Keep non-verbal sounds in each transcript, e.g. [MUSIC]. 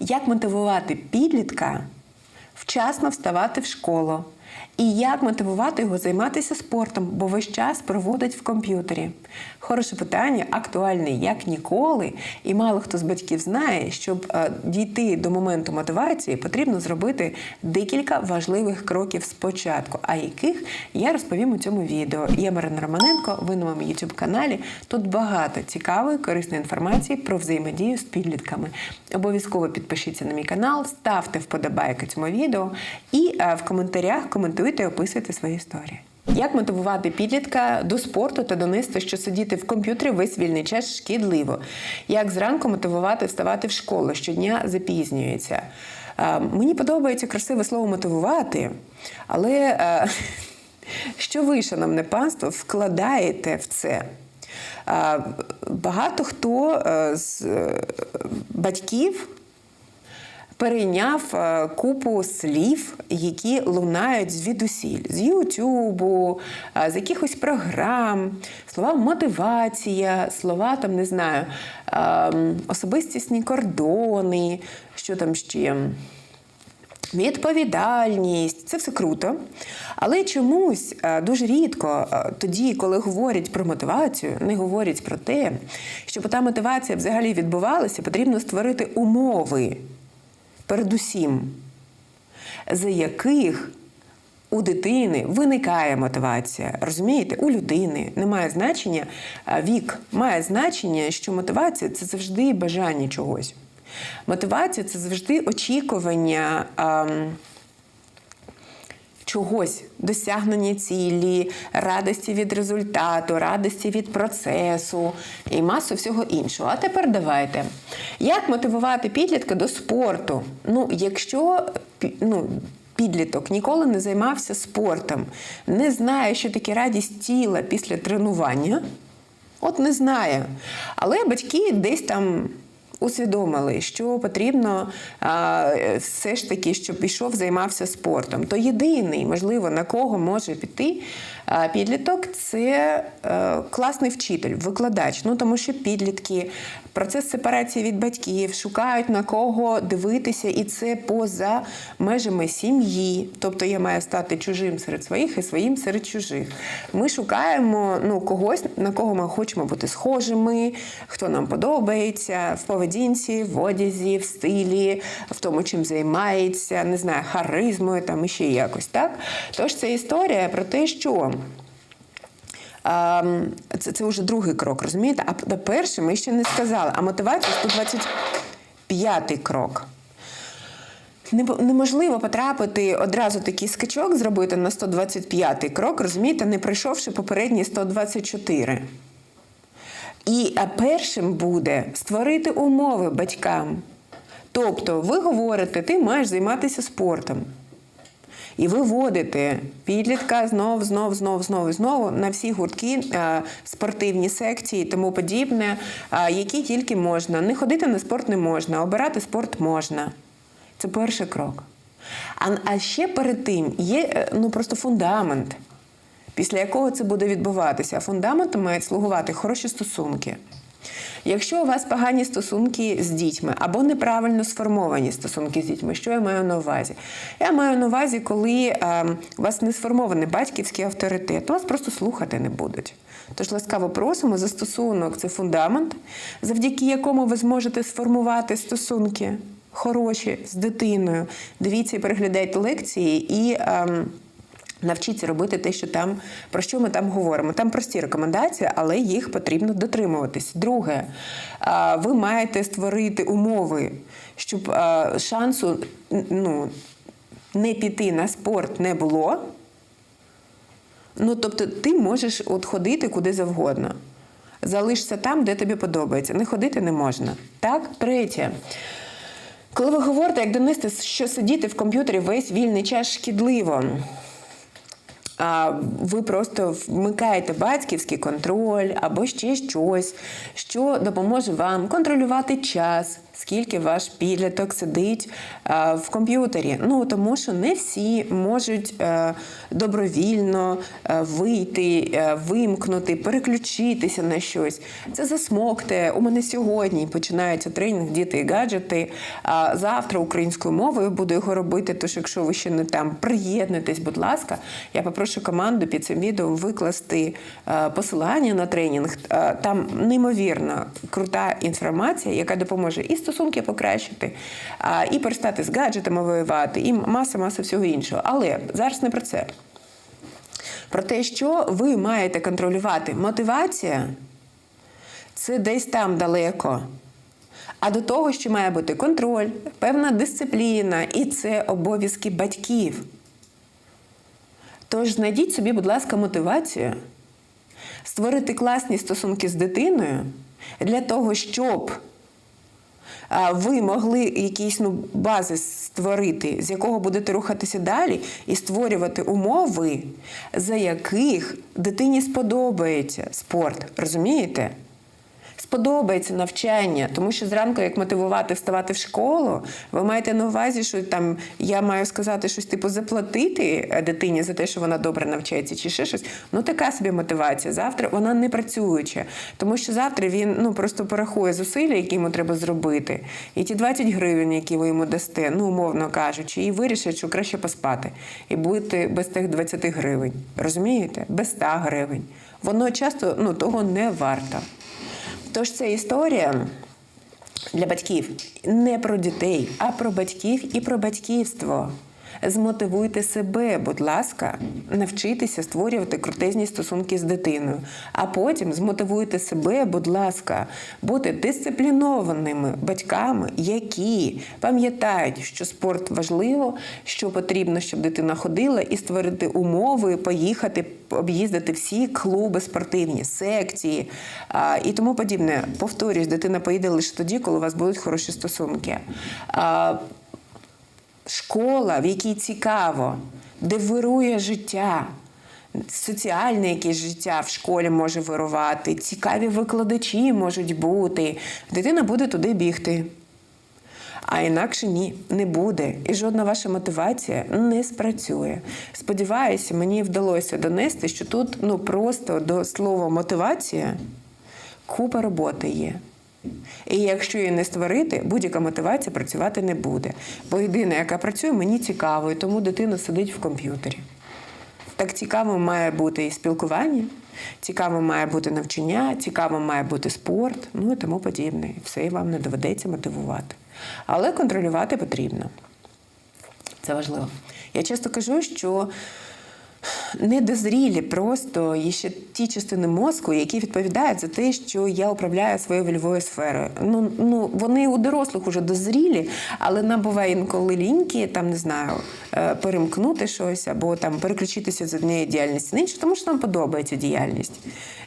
Як мотивувати підлітка вчасно вставати в школу? І як мотивувати його займатися спортом, бо весь час проводить в комп'ютері? Хороше питання, актуальне як ніколи, і мало хто з батьків знає, щоб е, дійти до моменту мотивації, потрібно зробити декілька важливих кроків спочатку, а яких я розповім у цьому відео. Я Марина Романенко, ви на моєму youtube каналі. Тут багато цікавої, корисної інформації про взаємодію з підлітками. Обов'язково підпишіться на мій канал, ставте вподобайки цьому відео і е, в коментарях коментуйте і описуйте свої історії. Як мотивувати підлітка до спорту та донести, що сидіти в комп'ютері весь вільний час шкідливо? Як зранку мотивувати вставати в школу? Щодня запізнюється. Е, Мені подобається красиве слово мотивувати, але е, [LAUGHS] що ви, шановне панство, вкладаєте в це? Е, Багато хто е, з е, батьків перейняв е, купу слів, які лунають звідусіль, з Ютубу, е, з якихось програм, слова мотивація, слова там не знаю, е, особистісні кордони, що там ще. Відповідальність це все круто. Але чомусь е, дуже рідко тоді, коли говорять про мотивацію, не говорять про те, щоб та мотивація взагалі відбувалася, потрібно створити умови передусім, за яких у дитини виникає мотивація. Розумієте, у людини немає значення вік, має значення, що мотивація це завжди бажання чогось. Мотивація це завжди очікування. ем, Чогось досягнення цілі, радості від результату, радості від процесу і масу всього іншого. А тепер давайте. Як мотивувати підлітка до спорту? Ну, якщо ну, підліток ніколи не займався спортом, не знає, що таке радість тіла після тренування, от не знає. Але батьки десь там усвідомили, що потрібно все ж таки, щоб пішов, займався спортом. То єдиний, можливо, на кого може піти підліток, це е, класний вчитель, викладач. Ну тому що підлітки, процес сепарації від батьків, шукають на кого дивитися, і це поза межами сім'ї. Тобто я маю стати чужим серед своїх і своїм серед чужих. Ми шукаємо ну, когось, на кого ми хочемо бути схожими, хто нам подобається в поведінці, в одязі, в стилі, в тому, чим займається, не знаю, харизмою там і якось так. Тож це історія про те, що. Це, це вже другий крок, розумієте? А п- перший ми ще не сказали. А мотивація 125 крок. Неможливо потрапити одразу такий скачок зробити на 125 крок, розумієте, не пройшовши попередні 124. І першим буде створити умови батькам. Тобто, ви говорите, ти маєш займатися спортом. І ви водите підлітка знов, знов, знов, знов знову на всі гуртки, спортивні секції і тому подібне, які тільки можна. Не ходити на спорт не можна, обирати спорт можна. Це перший крок. А, а ще перед тим є е, ну, просто фундамент, після якого це буде відбуватися. Фундаментом мають слугувати хороші стосунки. Якщо у вас погані стосунки з дітьми або неправильно сформовані стосунки з дітьми, що я маю на увазі? Я маю на увазі, коли е, у вас не сформований батьківський авторитет, то вас просто слухати не будуть. Тож ласкаво просимо за стосунок це фундамент, завдяки якому ви зможете сформувати стосунки хороші з дитиною. Дивіться і переглядайте лекції і. ем, Навчіться робити те, що там про що ми там говоримо. Там прості рекомендації, але їх потрібно дотримуватись. Друге, ви маєте створити умови, щоб шансу ну, не піти на спорт не було. Ну, тобто, ти можеш от ходити куди завгодно. Залишся там, де тобі подобається. Не ходити не можна. Так, третє. Коли ви говорите, як донести, що сидіти в комп'ютері весь вільний час шкідливо. А ви просто вмикаєте батьківський контроль або ще щось, що допоможе вам контролювати час, скільки ваш підліток сидить е, в комп'ютері. Ну тому що не всі можуть е, добровільно е, вийти, вимкнути, переключитися на щось. Це засмокте. У мене сьогодні починається тренінг діти і гаджети. А завтра українською мовою буду його робити. Тож, якщо ви ще не там, приєднуйтесь, будь ласка. Я попрошу команду під цим відео викласти посилання на тренінг. Там неймовірно крута інформація, яка допоможе і стосунки покращити, і перестати з гаджетами воювати, і маса маса всього іншого. Але зараз не про це. Про те, що ви маєте контролювати. Мотивація це десь там далеко. А до того, що має бути контроль, певна дисципліна, і це обов'язки батьків. Тож знайдіть собі, будь ласка, мотивацію створити класні стосунки з дитиною для того, щоб ви могли якийсь ну, базис створити, з якого будете рухатися далі, і створювати умови, за яких дитині сподобається спорт. Розумієте? Сподобається навчання, тому що зранку, як мотивувати вставати в школу, ви маєте на увазі, що там я маю сказати щось типу заплатити е, дитині за те, що вона добре навчається, чи ще щось. Ну така собі мотивація. Завтра вона не працююча, тому що завтра він ну просто порахує зусилля, які йому треба зробити, і ті 20 гривень, які ви йому дасте, ну умовно кажучи, і вирішить, що краще поспати і бути без тих 20 гривень. Розумієте? Без 100 гривень. Воно часто ну того не варто. Тож це історія для батьків не про дітей, а про батьків і про батьківство. Змотивуйте себе, будь ласка, навчитися створювати крутезні стосунки з дитиною. А потім змотивуйте себе, будь ласка, бути дисциплінованими батьками, які пам'ятають, що спорт важливо, що потрібно, щоб дитина ходила, і створити умови, поїхати, об'їздити всі клуби спортивні, секції а, і тому подібне. Повторюсь, дитина поїде лише тоді, коли у вас будуть хороші стосунки. А, школа, в якій цікаво, де вирує життя. Соціальне якесь життя в школі може вирувати, цікаві викладачі можуть бути. Дитина буде туди бігти. А інакше ні, не буде. І жодна ваша мотивація не спрацює. Сподіваюся, мені вдалося донести, що тут ну просто до слова мотивація купа роботи є. І якщо її не створити, будь-яка мотивація працювати не буде. Бо єдина, яка працює, мені цікаво, і тому дитина сидить в комп'ютері. Так цікаво має бути і спілкування, цікаво має бути навчання, цікаво має бути спорт, ну і тому подібне. Все вам не доведеться мотивувати. Але контролювати потрібно. Це важливо. Я часто кажу, що недозрілі просто є ще ті частини мозку, які відповідають за те, що я управляю своєю вольовою сферою. Ну, ну вони у дорослих уже дозрілі, але нам буває інколи ліньки, там не знаю, е, перемкнути щось або там переключитися з однієї діяльності на іншу, тому що нам подобається діяльність.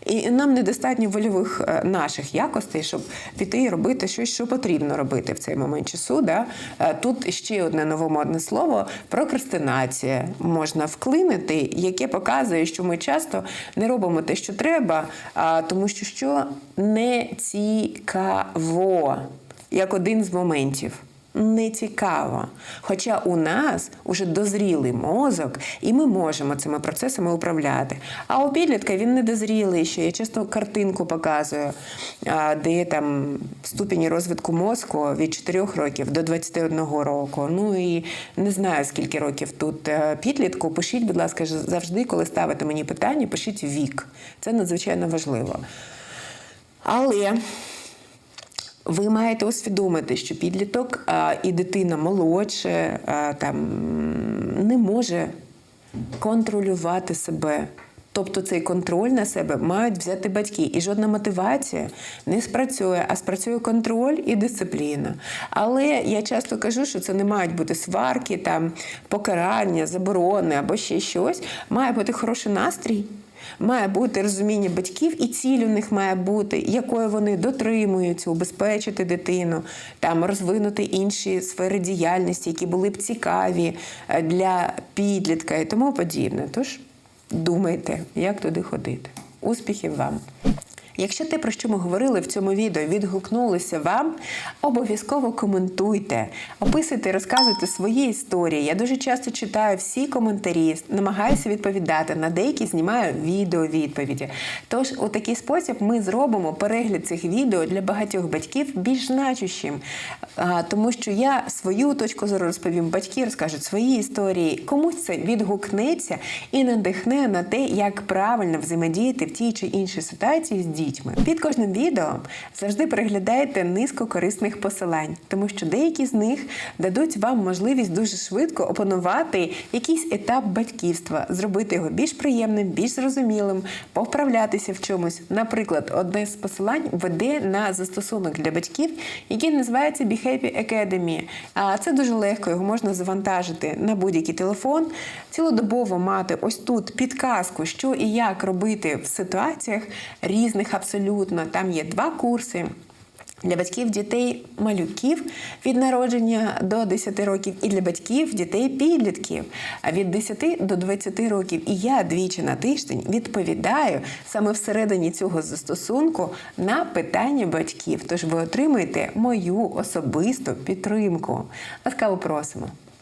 І нам недостатньо вольових е, наших якостей, щоб піти і робити щось, що потрібно робити в цей момент часу. Да? Е, Тут ще одне новомодне слово прокрастинація можна вклинити, яке показує, що ми часто не робимо те, що треба, тому що що не цікаво, як один з моментів. Не цікаво. Хоча у нас уже дозрілий мозок, і ми можемо цими процесами управляти. А у підлітка він не дозрілий ще. Я часто картинку показую, де там ступені розвитку мозку від 4 років до 21 року. Ну і не знаю, скільки років тут е, підлітку. Пишіть, будь ласка, завжди, коли ставите мені питання, пишіть вік. Це надзвичайно важливо. Але. Ви маєте усвідомити, що підліток а, і дитина молодше а, там не може контролювати себе. Тобто цей контроль на себе мають взяти батьки, і жодна мотивація не спрацює, а спрацює контроль і дисципліна. Але я часто кажу, що це не мають бути сварки, там покарання, заборони або ще щось. Має бути хороший настрій. Має бути розуміння батьків, і ціль у них має бути, якою вони дотримуються, убезпечити дитину, там розвинути інші сфери діяльності, які були б цікаві е, для підлітка і тому подібне. Тож думайте, як туди ходити. Успіхів вам! Якщо те, про що ми говорили в цьому відео, відгукнулося вам, обов'язково коментуйте, описуйте, розказуйте свої історії. Я дуже часто читаю всі коментарі, намагаюся відповідати. На деякі знімаю відео відповіді. Тож, у такий спосіб ми зробимо перегляд цих відео для багатьох батьків більш значущим, тому що я свою точку зору розповім, батьки розкажуть свої історії. Комусь це відгукнеться і надихне на те, як правильно взаємодіяти в тій чи іншій ситуації з дітьми. Під кожним відео завжди переглядайте низку корисних посилань, тому що деякі з них дадуть вам можливість дуже швидко опанувати якийсь етап батьківства, зробити його більш приємним, більш зрозумілим, повправлятися в чомусь. Наприклад, одне з посилань веде на застосунок для батьків, який називається Behavior Academy. А це дуже легко, його можна завантажити на будь-який телефон, цілодобово мати ось тут підказку, що і як робити в ситуаціях різних абсолютно. Там є два курси. Для батьків дітей малюків від народження до 10 років, і для батьків дітей підлітків а від 10 до 20 років. І я двічі на тиждень відповідаю саме всередині цього застосунку на питання батьків. Тож ви отримаєте мою особисту підтримку. Ласкаво просимо.